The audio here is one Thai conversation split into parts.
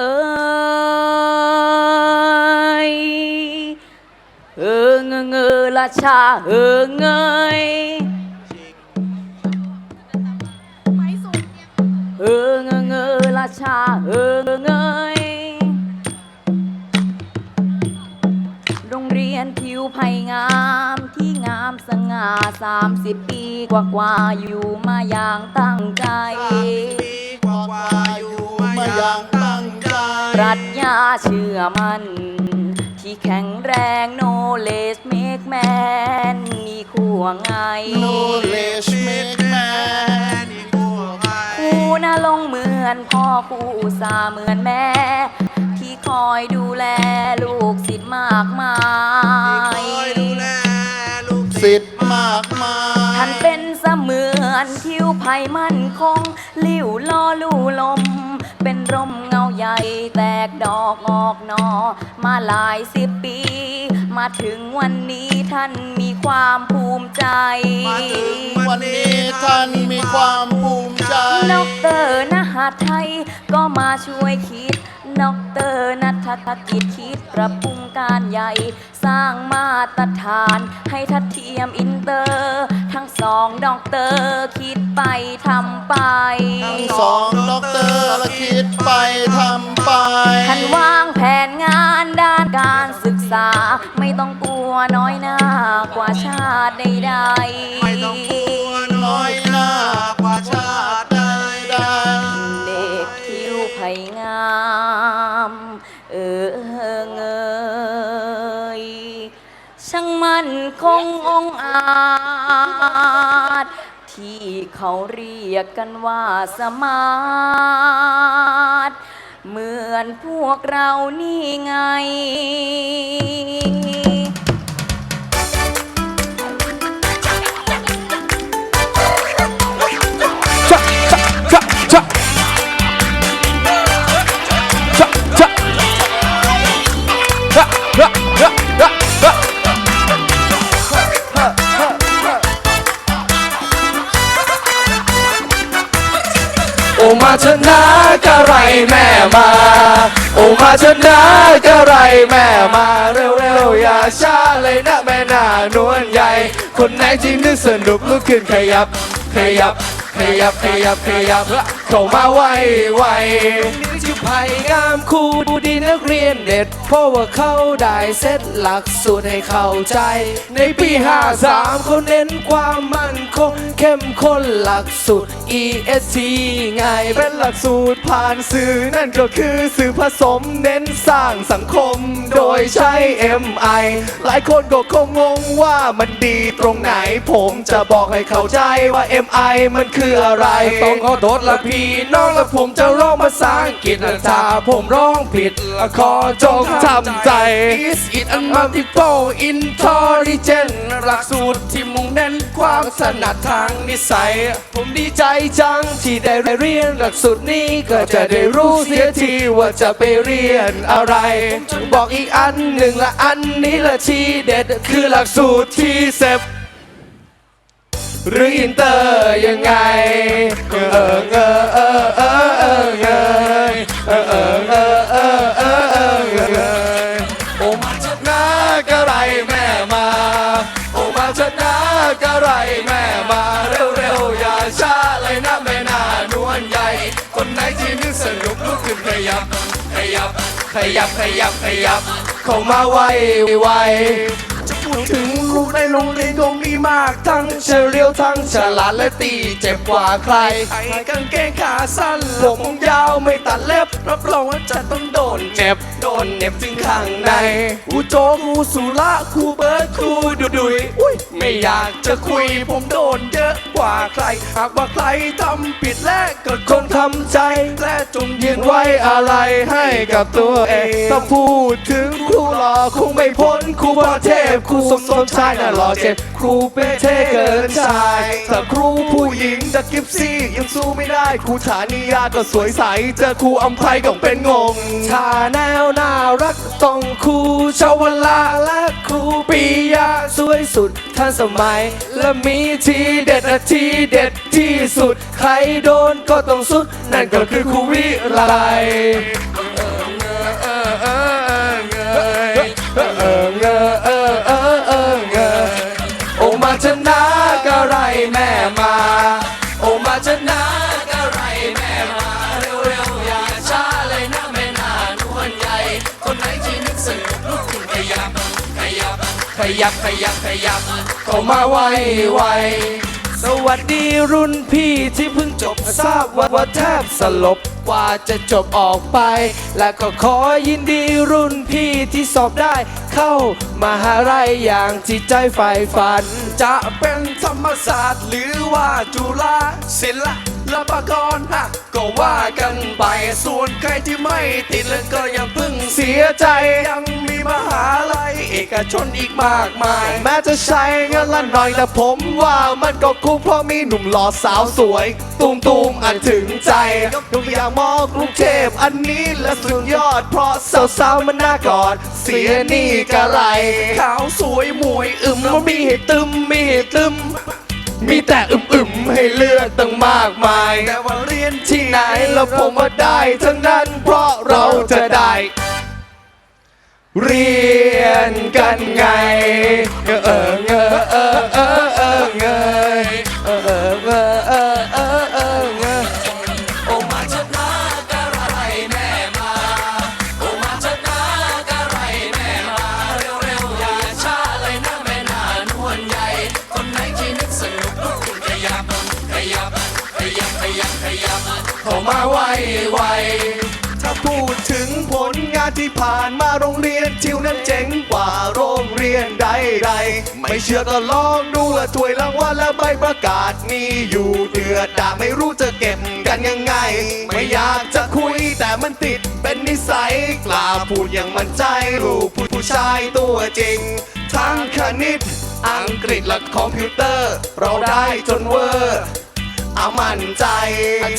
เอ้ยเออเงอเงอราชาเออเงยเออเงอเงอราชาเออเงยโรงเรียนทิวไผ่งามที่งามสง่าสามสิบปีกว่ากว่าอยู่มาอย่างตั้งใจกว่าอยู่มาอย่างตั้ง รัชญาเชื่อมันที่แข็งแรงโนเลสเมกแมนมีขั้วไงโนเลชเมกแมนอีกหัวไงครูน่าลงเหมือนพ่อครูอุตสาห์เหมือนแม่ ที่คอยดูแลลูกศิษย์มากมายคอยดูแลลูกศิษย์มากมายท่านเป็นเสมือนทิวไผ่มั่นคง ลิ้วล่อลู่ลม เป็นร่มเงาใหญ่แตกดอกออกหนอ มาหลายสิบปี มาถึงวันนี้ท่านมีความภูมิใจ มาถึงวันนี้ท่านมีความภูมิใจนอกเตอร์นหาไทย ก็มาช่วยคิด นอกเตอร์นัทกิจคิดปรับปรุงการใหญ่ สร้างมาตรฐานให้ทัดเทียมอินเตอร์ ทั้งสองดอกเตอร์คิดไปทำไป ทั้งสองด็อกเตอร์ละคิดไปทำไป ท่านวางแผนงานด้านการศึกษา ไม่ต้องกลัวน้อยหน้ากว่าชาติใดๆ ไม่ต้องกลัว นคงองอาจ ที่เขาเรียกกันว่าสมาร์ทเหมือนพวกเรานี่ไง โอมาชนะกะไรแม่มา โอมาชนะกะไรแม่มาเร็วๆอย่าช้าเลยนะแม่นานวลใหญ่ คนไหนที่นึกสนุกลุกขึ้นขยับ ขยับ ขยับ ขยับ ขยับ เข้ามาไวไวชื่อไผ่งามครูดีนักเรียนเด็ด เพราะว่าเขาได้เซตหลักสูตรให้เข้าใจ ในปี 53เขาเน้นความมั่นคงเข้มข้นหลักสูตร EST ง่ายเป็นหลักสูตรผ่านสื่อนั่นก็คือสื่อผสมเน้นสร้างสังคม โดยใช้ MI หลายคนก็คงงงว่ามันดีตรงไหน ผมจะบอกให้เข้าใจว่า MI มันคืออะไรต้องขอโทษละพี่น้องและผมจะร้องภาษาอังกฤษถ้าผมร้องผิดละขอจงทำใจ Is it a multiple intelligence หลักสูตรที่มุ่งเน้นความถนัดทางนิสัย ผมดีใจจังที่ได้เรียนหลักสูตรนี้ก็จะได้รู้เสียทีว่าจะไปเรียนอะไร บอกอีกอันหนึ่งละอันนี้ละทีเด็ดคือหลักสูตรที่เซฟ หรืออินเตอร์ยังไงเออเออเออเออเออเออเออเออเออเออเออเออเออโอมาชนะกะไรแม่มาโอมาชนะกะไรแม่มาเร็วๆอย่าช้าเลยนะแม่นานวลใหญ่ คนไหนที่นึกสนุกลุกขึ้นขยับขยับขยับขยับขยับเข้ามาไวไว ถึงลูกในโรงเรียนคงมีมากทั้งเฉลียวทั้งฉลาดและตีเจ็บกว่าใครใส่กางเกงขาสั้นผมยาวไม่ตัดเล็บ รับรองว่าจะต้องโดนเจ็บ โดนเหน็บถึงข้างในครูโจครูสุระครูเบิร์ดครูดุดุยอุ้ยไม่อยากจะคุยผมโดนเยอะกว่าใคร หากว่าใครทำผิดและก็คงทำใจ และจงยืนไว้อะไรให้กับตัวเองถ้าพูดถึงครูหล่อคงไม่พ้นครูประเทพครูสมสมชายน่ะหล่อเจ็บครูเป็นเท่เกินชายแต่ครูผู้หญิงดักกิฟซี่ยังสู้ไม่ได้ครูฐานียาก็สวยใสเจอครูอัมไพก็เป็นงงชาแนวน่ารักต้องครูชาวลาและครูปียาสวยสุดทันสมัย และมีทีเด็ดอะทีเด็ดที่สุด ใครโดนก็ต้องสุด นั่นก็คือครูวิไลเออเงอเออเงอเออเงอ ชนะกะไรแม่มา โอมาชนะกะไรแม่มา เร็วเร็วอย่าช้าเลยนะแม่นานวลใหญ่ คนไหนที่นึกสนุกลุกขึ้นขยับ ขยับ ขยับขยับขยับเข้ามาไวไวสวัสดีรุ่นพี่ที่เพิ่งจบทราบว่าว่าแทบสลบกว่าจะจบออกไป และก็ขอยินดีรุ่นพี่ที่สอบได้ เข้ามหาลัยอย่างที่ใจใฝ่ฝัน จะเป็นธรรมศาสตร์หรือว่าจุฬาศิลป์ากรฮะก็ว่ากันไป ส่วนใครที่ไม่ติดแล้วก็ยังพึ่งเสียใจยังมีมหาลัยเอกชนอีกมากมาย แม้จะใช้เงินละหน่อยแต่ผมว่ามันก็คุ้มเพราะมีหนุ่มหล่อสาวสวยตูมตูมๆอันถึงใจยกตัวอย่างมอกรุงเทพอันนี้และสุดยอด เพราะสาวๆมันน่ากอด เสียนี่กะไร ขาวสวยมวยอึมมันมีให้ตึมมีให้ตึม มีแต่อึมๆให้เลือกตั้งมากมาย แต่ว่าเรียนที่ไหนเราผมว่าได้ทั้งนั้นเพราะเราจะได้ เรียนกันไงเออเออเออเออเออาที่ผ่านมาโรงเรียนทิวนั้นเจ๋งกว่าโรงเรียนใดๆ ไม่เชื่อก็ลองดูละถ้วยรางวัลและใบประกาศมีอยู่เดือดดาไม่รู้จะเก็บกันยังไง ไม่อยากจะคุยแต่มันติดเป็นนิสัยกล้าพูดอย่างมั่นใจลูกผู้ผู้ชายตัวจริง ทั้งคณิต อังกฤษและคอมพิวเตอร์ เราได้จนเวอร์เอามั่นใจ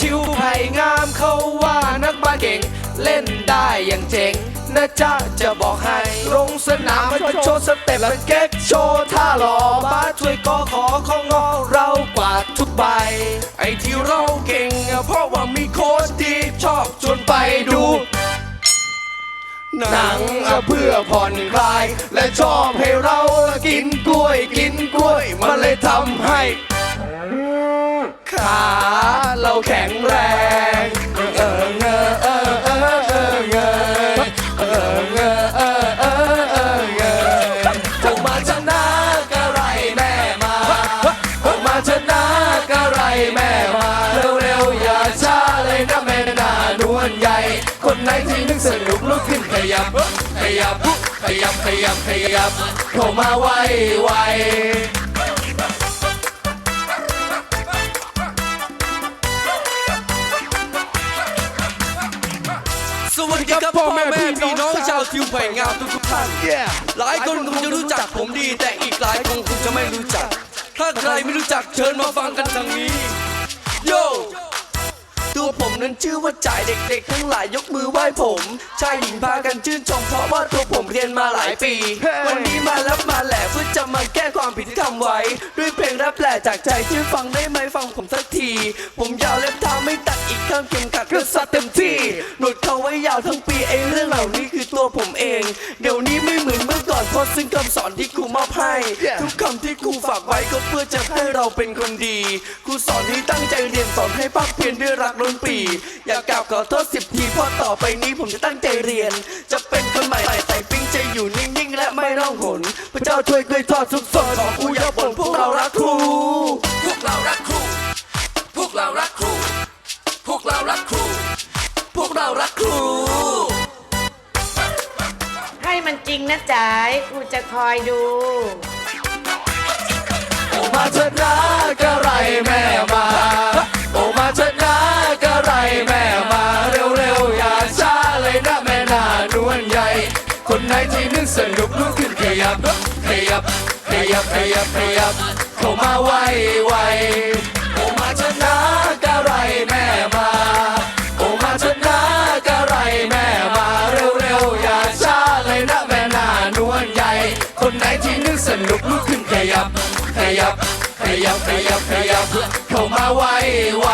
ชิวไผ่งามเขาว่านักบ้าสเก่ง เล่นได้อย่างเจ๋งนะจ๊ะจะบอกให้ลงสนามมาโชว์สเต็ปและเก๊กโชว์ท่าหล่อบาสช่วยกอขอของงอเรากวาดทุกใบ ไอที่เราเก่งเพราะว่ามีโค้ชที่ชอบชวนไปดูหนังเพื่อผ่อนคลาย และชอบให้เรากินกล้วยกินกล้วย มันเลยทำให้ ขาเราแข็งแรงเออเออเงอ สนุกลุกขึ้นขยับ ขยับ ขยับ ขยับ ขยับ เข้ามาไวไวสวัสดีครับพ่อแม่พี่น้องชาวทิวไผ่งามทุกทุกท่าน หลายคนคงจะรู้จักผมดี แต่อีกหลายคนคงจะไม่รู้จัก ถ้าใครไม่รู้จักเชิญมาฟังกันทางนี้ โย ตัวผมนั้นชื่อว่าจ่ายเด็กๆ ทั้งหลายยกมือไหว้ผมชายหญิงพากันชื่นชมเพราะว่าตัวผมเรียนมาหลายปี วันนี้มาแล้วมาแหละเพื่อจะมาแก้ความผิดที่ทำไว้ ด้วยเพลงแรปแหละจากใจช่วยฟังได้ไหมฟังผมสักที ผมยาวเล็บเท้าไม่ตัดอีกข้างเข็มขัดก็ซัดเต็มที่หนวดเขาไว้ยาวทั้งปีไอ้เรื่องเหล่านี้คือตัวผมเอง เดี๋ยวนี้ไม่เหมือน เมื่อก่อนเพราะซึ่งคำสอนที่ครูมอบให้ ทุกคำที่ครูฝากไว้ก็เพื่อจะให้เราเป็นคนดีครูสอนให้ตั้งใจเรียนสอนให้ภาคเพียรด้วยรักล้นปี อยากกล่าวขอโทษสิบทีเพราะต่อไปนี้ผมจะตั้งใจเรียน จะเป็นคนใหม่ใส่ปิ้งจะอยู่นิ่งๆ และไม่ร้องหนพระเจ้าช่วยกล้วยทอดทุกสนขอกูอย่าบ่นพวกเรารักครู จ๋ากูจะคอยดู โอมาชนะกะไรแม่มา โอมาชนะกะไรแม่มา เร็วๆอย่าช้าเลยนะแม่นานวลใหญ่ คนไหนที่นึกสนุกลุกขึ้นขยับขยับขยับขยับขยับเข้ามาไวไวโอมาชนะกะไรแม่มา กลุกขึ้นขยับ ขยับ ขยับ ขยับ ขยับ เข้ามาไวไว